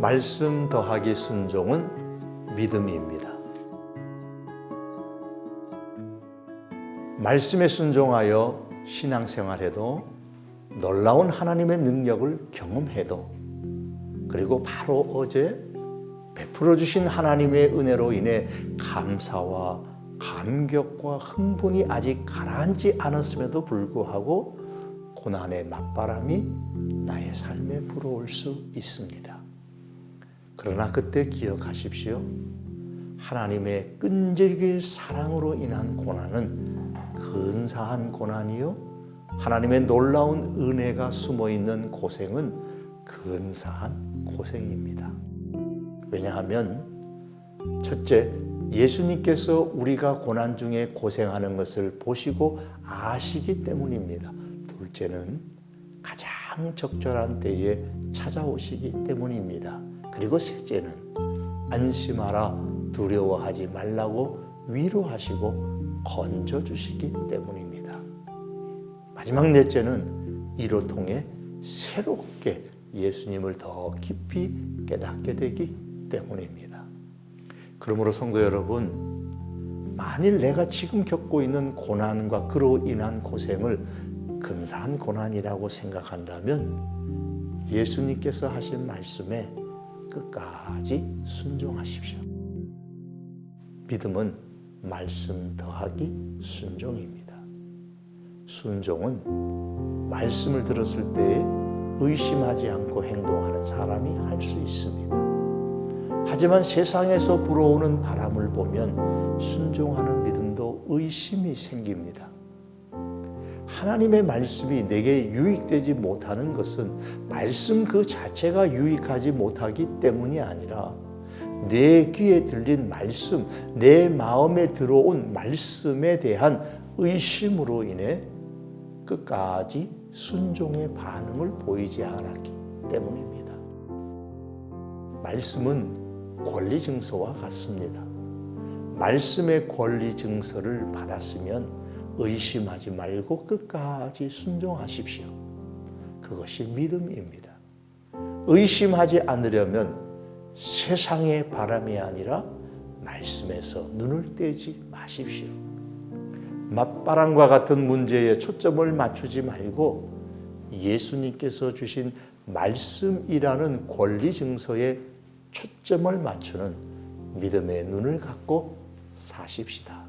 말씀 더하기 순종은 믿음입니다. 말씀에 순종하여 신앙생활해도 놀라운 하나님의 능력을 경험해도 그리고 바로 어제 베풀어 주신 하나님의 은혜로 인해 감사와 감격과 흥분이 아직 가라앉지 않았음에도 불구하고 고난의 맞바람이 나의 삶에 불어올 수 있습니다. 그러나 그때 기억하십시오. 하나님의 끈질길 사랑으로 인한 고난은 근사한 고난이요. 하나님의 놀라운 은혜가 숨어 있는 고생은 근사한 고생입니다. 왜냐하면 첫째, 예수님께서 우리가 고난 중에 고생하는 것을 보시고 아시기 때문입니다. 둘째는 가장 적절한 때에 찾아오시기 때문입니다. 그리고 셋째는 안심하라 두려워하지 말라고 위로하시고 건져 주시기 때문입니다. 마지막 넷째는 이로 통해 새롭게 예수님을 더 깊이 깨닫게 되기 때문입니다. 그러므로 성도 여러분, 만일 내가 지금 겪고 있는 고난과 그로 인한 고생을 근사한 고난이라고 생각한다면 예수님께서 하신 말씀에 끝까지 순종하십시오. 믿음은 말씀 더하기 순종입니다. 순종은 말씀을 들었을 때 의심하지 않고 행동하는 사람이 할 수 있습니다. 하지만 세상에서 불어오는 바람을 보면 순종하는 믿음도 의심이 생깁니다. 하나님의 말씀이 내게 유익되지 못하는 것은 말씀 그 자체가 유익하지 못하기 때문이 아니라 내 귀에 들린 말씀, 내 마음에 들어온 말씀에 대한 의심으로 인해 끝까지 순종의 반응을 보이지 않았기 때문입니다. 말씀은 권리 증서와 같습니다. 말씀의 권리 증서를 받았으면 의심하지 말고 끝까지 순종하십시오. 그것이 믿음입니다. 의심하지 않으려면 세상의 바람이 아니라 말씀에서 눈을 떼지 마십시오. 맞바람과 같은 문제에 초점을 맞추지 말고 예수님께서 주신 말씀이라는 권리 증서에 초점을 맞추는 믿음의 눈을 갖고 사십시다.